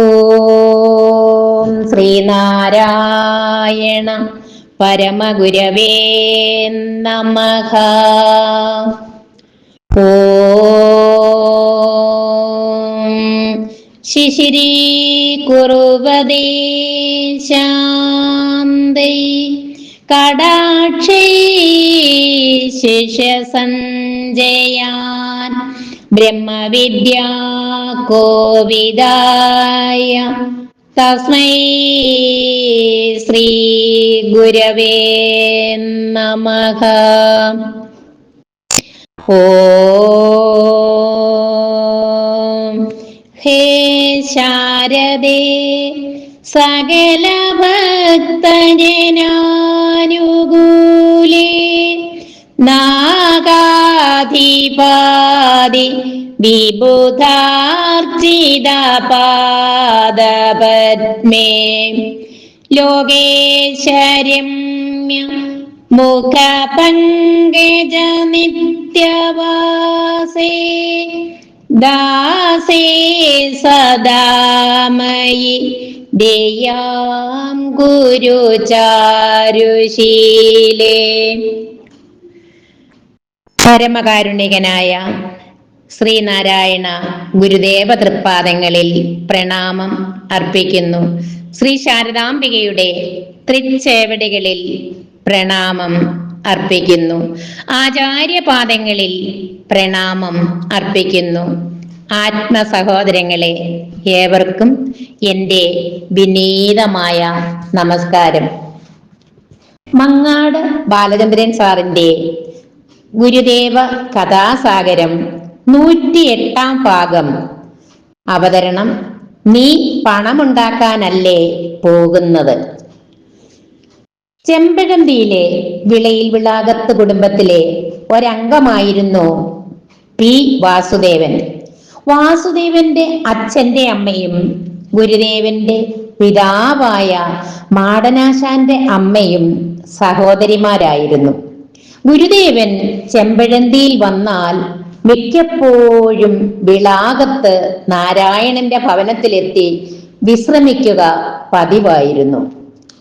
ഓം ശ്രീനാരായണ പരമഗുരവേ നമഃ. ഓം ശിശിരീ കുറുവദേ ശാന്തൈ. കടാക്ഷൈ ശിഷ്യസഞ്ജയാൻ ബ്രഹ്മവിദ്യാ കോവിദായ. തസ്മൈ ശ്രീ ഗുരവേ നമഃ. ഓം. ഹേ ശാരദേ സകല ഭക്തജനാനുകൂലേ നാഗാധിപാതി വിബുധാർച്ചിത പാദപത്മേ. മുഖപങ്കജനിത്യവാസേ. മുഖപങ്കജ നിത്യവാസേ ദാസേ സദാമയി ദേയാം ഗുരുചാരുശീലേ. പരമകാരുണികനായ ശ്രീനാരായണ ഗുരുദേവ തൃപ്പാദങ്ങളിൽ പ്രണാമം അർപ്പിക്കുന്നു. ശ്രീ ശാരദാംബികയുടെ തൃച്ചേവടികളിൽ പ്രണാമം അർപ്പിക്കുന്നു. ആചാര്യപാദങ്ങളിൽ പ്രണാമം അർപ്പിക്കുന്നു. ആത്മ സഹോദരങ്ങളെ ഏവർക്കും എന്റെ വിനീതമായ നമസ്കാരം. മങ്ങാട് ബാലചന്ദ്രൻ സാറിന്റെ ഗുരുദേവ കഥാസാഗരം നൂറ്റി എട്ടാം ഭാഗം. അവതരണം നീ പണമുണ്ടാക്കാനല്ലേ പോകുന്നത്? ചെമ്പഴന്തിയിലെ വിളയിൽ വിളാകത്ത് കുടുംബത്തിലെ ഒരംഗമായിരുന്നു പി. വാസുദേവൻ. വാസുദേവന്റെ അച്ഛന്റെ അമ്മയും ഗുരുദേവന്റെ പിതാവായ മാടനാശാന്റെ അമ്മയും സഹോദരിമാരായിരുന്നു. ഗുരുദേവൻ ചെമ്പഴന്തിയിൽ വന്നാൽ മിക്കപ്പോഴും വിളാകത്ത് നാരായണന്റെ ഭവനത്തിലെത്തി വിശ്രമിക്കുക പതിവായിരുന്നു.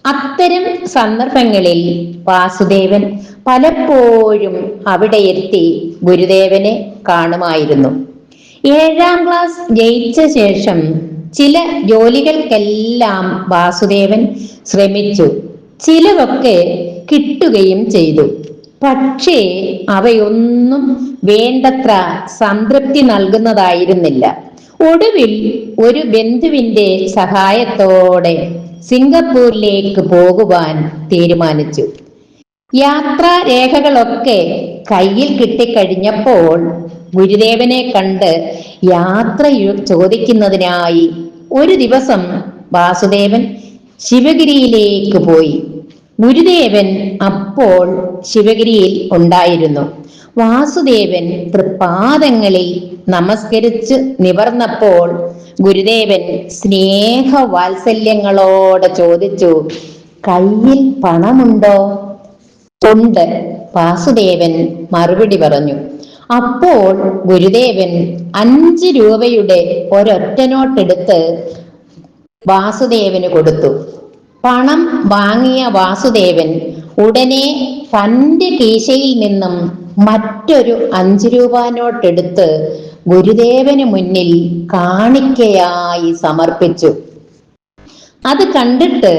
അത്തരം സന്ദർഭങ്ങളിൽ വാസുദേവൻ പലപ്പോഴും അവിടെ എത്തി ഗുരുദേവനെ കാണുമായിരുന്നു. ഏഴാം ക്ലാസ് ജയിച്ച ശേഷം ചില ജോലികൾക്കെല്ലാം വാസുദേവൻ ശ്രമിച്ചു. ചിലവൊക്കെ കിട്ടുകയും ചെയ്തു. പക്ഷേ അവയൊന്നും വേണ്ടത്ര സംതൃപ്തി നൽകുന്നതായിരുന്നില്ല. ഒടുവിൽ ഒരു ബന്ധുവിന്റെ സഹായത്തോടെ സിംഗപ്പൂരിലേക്ക് പോകുവാൻ തീരുമാനിച്ചു. യാത്രാ രേഖകളൊക്കെ കയ്യിൽ കിട്ടിക്കഴിഞ്ഞപ്പോൾ ഗുരുദേവനെ കണ്ട് യാത്ര ചോദിക്കുന്നതിനായി ഒരു ദിവസം വാസുദേവൻ ശിവഗിരിയിലേക്ക് പോയി. ഗുരുദേവൻ അപ്പോൾ ശിവഗിരിയിൽ ഉണ്ടായിരുന്നു. വാസുദേവൻ തൃപ്പാദങ്ങളിൽ നമസ്കരിച്ച് നിവർന്നപ്പോൾ ഗുരുദേവൻ സ്നേഹ വാത്സല്യങ്ങളോടെ ചോദിച്ചു കയ്യിൽ പണമുണ്ടോ? ഉണ്ട് വാസുദേവൻ മറുപടി പറഞ്ഞു. അപ്പോൾ ഗുരുദേവൻ അഞ്ച് രൂപയുടെ ഒരൊറ്റ നോട്ടെടുത്ത് വാസുദേവന് കൊടുത്തു. പണം വാങ്ങിയ വാസുദേവൻ ഉടനെ തന്റെ കീശയിൽ നിന്നും മറ്റൊരു അഞ്ചു രൂപ നോട്ടെടുത്ത് ഗുരുദേവന് മുന്നിൽ കാണിക്കയായി സമർപ്പിച്ചു. അത് കണ്ടിട്ട്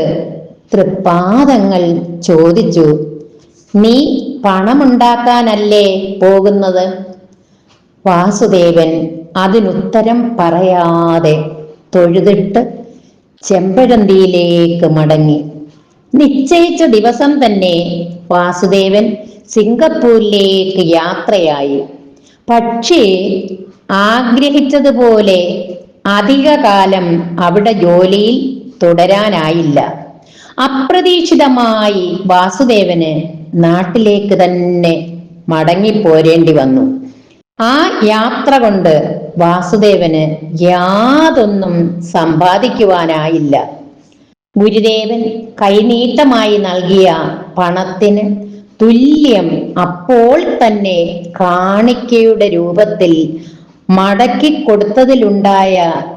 തൃപ്പാദങ്ങൾ ചോദിച്ചു നീ പണമുണ്ടാക്കാനല്ലേ പോകുന്നത്? വാസുദേവൻ അതിനുത്തരം പറയാതെ തൊഴുതിട്ട് ചെമ്പഴന്തിയിലേക്ക് മടങ്ങി. നിശ്ചയിച്ച ദിവസം തന്നെ വാസുദേവൻ സിംഗപ്പൂരിലേക്ക് യാത്രയായി. പക്ഷേ ആഗ്രഹിച്ചതുപോലെ അധികകാലം അവിടെ ജോലിയിൽ തുടരാനായില്ല. അപ്രതീക്ഷിതമായി വാസുദേവന് നാട്ടിലേക്ക് തന്നെ മടങ്ങിപ്പോരേണ്ടി വന്നു. ആ യാത്ര കൊണ്ട് വാസുദേവന് യാതൊന്നും സമ്പാദിക്കുവാനായില്ല. ഗുരുദേവൻ കൈനീട്ടമായി നൽകിയ പണത്തിന് തുല്യം അപ്പോൾ തന്നെ കാണിക്കയുടെ രൂപത്തിൽ മടക്കി കൊടുത്തതിലുണ്ടായ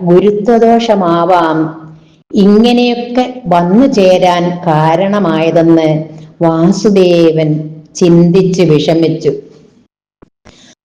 ഗുരുത്വദോഷമാവാം. ഇങ്ങനെയൊക്കെ വന്നു ചേരാൻ കാരണമായതെന്ന് വാസുദേവൻ ചിന്തിച്ച് വിഷമിച്ചു.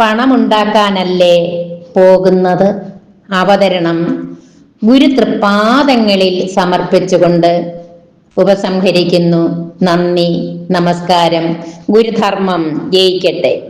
പണമുണ്ടാക്കാനല്ലേ പോകുന്നത്? അവതരണം ഗുരുതൃപാദങ്ങളിൽ സമർപ്പിച്ചുകൊണ്ട് ഉപസംഹരിക്കുന്നു. നന്ദി നമസ്കാരം. ഗുരുധർമ്മം ജയിക്കട്ടെ.